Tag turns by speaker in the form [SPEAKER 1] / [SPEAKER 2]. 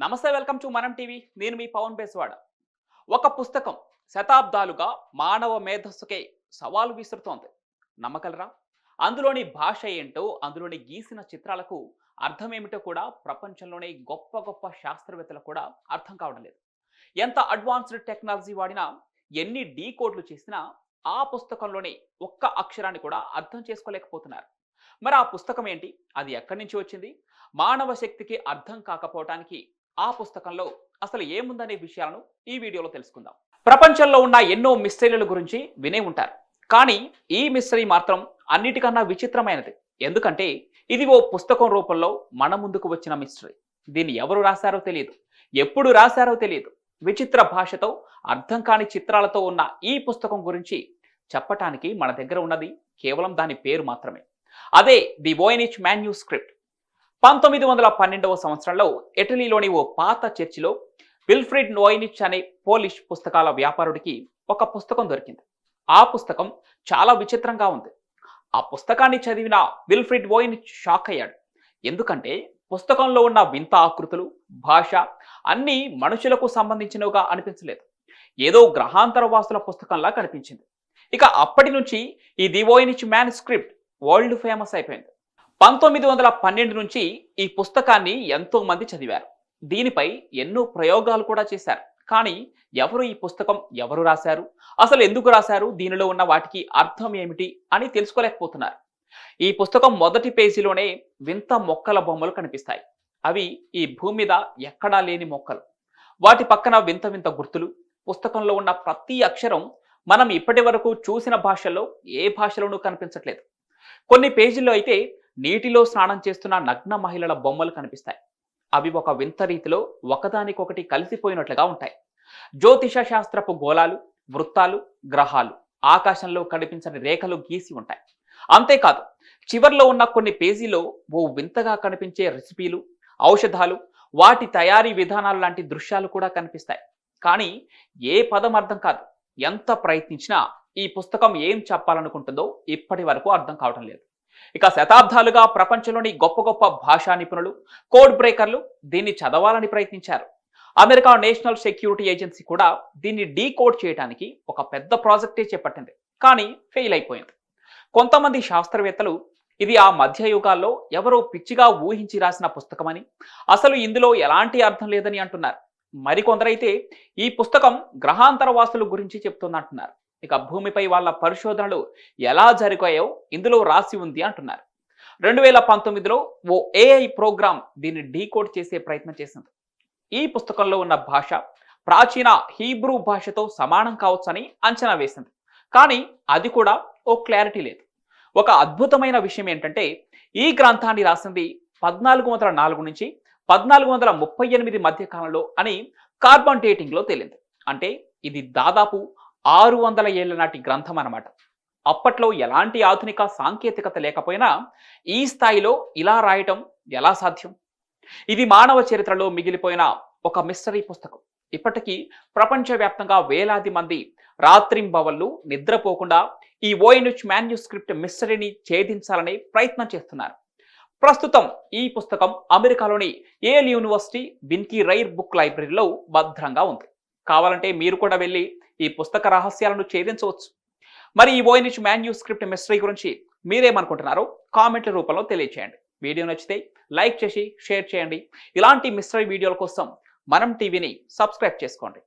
[SPEAKER 1] నమస్తే welcome to మనం TV. నేను మీ పవన్ బేస్వాడ. ఒక పుస్తకం శతాబ్దాలుగా మానవ మేధస్సుకే సవాలు విసురుతోంది. నమ్మగలరా? అందులోని భాష ఏంటో అందులోని గీసిన చిత్రాలకు అర్థం ఏమిటో కూడా ప్రపంచంలోనే గొప్ప గొప్ప శాస్త్రవేత్తలకు కూడా అర్థం కావడం లేదు. ఎంత అడ్వాన్స్డ్ టెక్నాలజీ వాడినా ఎన్ని డీ కోడ్లు చేసినా ఆ పుస్తకంలోని ఒక్క అక్షరాన్ని కూడా అర్థం చేసుకోలేకపోతున్నారు. మరి ఆ పుస్తకం ఏంటి? అది ఎక్కడి నుంచి వచ్చింది? మానవ శక్తికి అర్థం కాకపోవటానికి ఆ పుస్తకంలో అసలు ఏముందనే విషయాలను ఈ వీడియోలో తెలుసుకుందాం. ప్రపంచంలో ఉన్న ఎన్నో మిస్టరీల గురించి వినే ఉంటారు. కానీ ఈ మిస్టరీ మాత్రం అన్నిటికన్నా విచిత్రమైనది. ఎందుకంటే ఇది ఓ పుస్తకం రూపంలో మన ముందుకు వచ్చిన మిస్టరీ. దీన్ని ఎవరు రాశారో తెలియదు. ఎప్పుడు రాశారో తెలియదు. విచిత్ర భాషతో అర్థం కాని చిత్రాలతో ఉన్న ఈ పుస్తకం గురించి చెప్పటానికి మన దగ్గర ఉన్నది కేవలం దాని పేరు మాత్రమే. అదే ది ఓఎన్హెచ్ మాన్యూ స్క్రిప్ట్ పంతొమ్మిది వందల పన్నెండవ సంవత్సరంలో ఇటలీలోని ఓ పాత చర్చిలో విల్ఫ్రిడ్ నోయినిచ్ అనే పోలిష్ పుస్తకాల వ్యాపారుడికి ఒక పుస్తకం దొరికింది. ఆ పుస్తకం చాలా విచిత్రంగా ఉంది. ఆ పుస్తకాన్ని చదివిన విల్ఫ్రిడ్ వోయినిచ్ షాక్ అయ్యాడు. ఎందుకంటే పుస్తకంలో ఉన్న వింత ఆకృతులు భాష అన్నీ మనుషులకు సంబంధించినవిగా అనిపించలేదు. ఏదో గ్రహాంతర వాసుల పుస్తకంలా కనిపించింది. ఇక అప్పటి నుంచి ఈ the Voynich manuscript world famous అయిపోయింది. పంతొమ్మిది వందల పన్నెండు నుంచి ఈ పుస్తకాన్ని ఎంతో మంది చదివారు. దీనిపై ఎన్నో ప్రయోగాలు కూడా చేశారు. కానీ ఎవరు ఈ పుస్తకం ఎవరు రాశారు? అసలు ఎందుకు రాశారు? దీనిలో ఉన్న వాటికి అర్థం ఏమిటి అని తెలుసుకోలేకపోతున్నారు. ఈ పుస్తకం మొదటి పేజీలోనే వింత మొక్కల బొమ్మలు కనిపిస్తాయి. అవి ఈ భూమి మీద ఎక్కడా లేని మొక్కలు. వాటి పక్కన వింత వింత గుర్తులు. పుస్తకంలో ఉన్న ప్రతి అక్షరం మనం ఇప్పటి వరకు చూసిన భాషల్లో ఏ భాషలోనూ కనిపించట్లేదు. కొన్ని పేజీల్లో అయితే నీటిలో స్నానం చేస్తున్న నగ్న మహిళల బొమ్మలు కనిపిస్తాయి. అవి ఒక వింత రీతిలో ఒకదానికొకటి కలిసిపోయినట్లుగా ఉంటాయి. జ్యోతిష శాస్త్రపు గోళాలు వృత్తాలు గ్రహాలు ఆకాశంలో కనిపించని రేఖలు గీసి ఉంటాయి. అంతేకాదు చివర్లో ఉన్న కొన్ని పేజీలో ఓ వింతగా కనిపించే రెసిపీలు ఔషధాలు వాటి తయారీ విధానాలు లాంటి దృశ్యాలు కూడా కనిపిస్తాయి. కానీ ఏ పదం అర్థం కాదు. ఎంత ప్రయత్నించినా ఈ పుస్తకం ఏం చెప్పాలనుకుంటుందో ఇప్పటి వరకు అర్థం కావడం లేదు. ఇక శతాబ్దాలుగా ప్రపంచంలోని గొప్ప గొప్ప భాషా నిపుణులు కోడ్ బ్రేకర్లు దీన్ని చదవాలని ప్రయత్నించారు. అమెరికా నేషనల్ సెక్యూరిటీ ఏజెన్సీ కూడా దీన్ని డీకోడ్ చేయడానికి ఒక పెద్ద ప్రాజెక్టే చేపట్టింది కానీ ఫెయిల్ అయిపోయింది. కొంతమంది శాస్త్రవేత్తలు ఇది ఆ మధ్యయుగాల్లో ఎవరో పిచ్చిగా ఊహించి రాసిన పుస్తకమని అసలు ఇందులో ఎలాంటి అర్థం లేదని అంటున్నారు. మరికొందరైతే ఈ పుస్తకం గ్రహాంతరవాసుల గురించి చెప్తుందంటున్నారు. ఇక భూమిపై వాళ్ళ పరిశోధనలు ఎలా జరిగాయో ఇందులో రాసి ఉంది అంటున్నారు. రెండు వేల పంతొమ్మిదిలో ఓ ఏఐ ప్రోగ్రామ్ దీన్ని డీకోడ్ చేసే ప్రయత్నం చేసింది. ఈ పుస్తకంలో ఉన్న భాష ప్రాచీన హీబ్రూ భాషతో సమానం కావచ్చని అంచనా వేసింది. కానీ అది కూడా ఓ క్లారిటీ లేదు. ఒక అద్భుతమైన విషయం ఏంటంటే ఈ గ్రంథాన్ని రాసింది పద్నాలుగు వందల నాలుగు నుంచి పద్నాలుగు వందల ముప్పై ఎనిమిది మధ్య కాలంలో అని కార్బన్ డేటింగ్లో తేలింది. అంటే ఇది దాదాపు ఆరు వందల ఏళ్ళ నాటి గ్రంథం అన్నమాట అప్పట్లో ఎలాంటి ఆధునిక సాంకేతికత లేకపోయినా ఈ స్థాయిలో ఇలా రాయటం ఎలా సాధ్యం? ఇది మానవ చరిత్రలో మిగిలిపోయిన ఒక మిస్టరీ పుస్తకం. ఇప్పటికీ ప్రపంచవ్యాప్తంగా వేలాది మంది రాత్రింబవళ్ళు నిద్రపోకుండా ఈ ఓఎన్హెచ్ మాన్యుస్క్రిప్ట్ మిస్టరీని ఛేదించాలనే ప్రయత్నం చేస్తున్నారు. ప్రస్తుతం ఈ పుస్తకం అమెరికాలోని Yale university Beinecke rare book లైబ్రరీలో భద్రంగా ఉంది. కావాలంటే మీరు కూడా వెళ్ళి ఈ పుస్తక రహస్యాలను ఛేదించవచ్చు. మరి ఈ ఓఎన్హెచ్ మాన్యూ స్క్రిప్ట్ మిస్టరీ గురించి మీరేమనుకుంటున్నారో కామెంట్ల రూపంలో తెలియచేయండి. వీడియో నచ్చితే లైక్ చేసి షేర్ చేయండి. ఇలాంటి మిస్టరీ వీడియోల కోసం మనం టీవీని సబ్స్క్రైబ్ చేసుకోండి.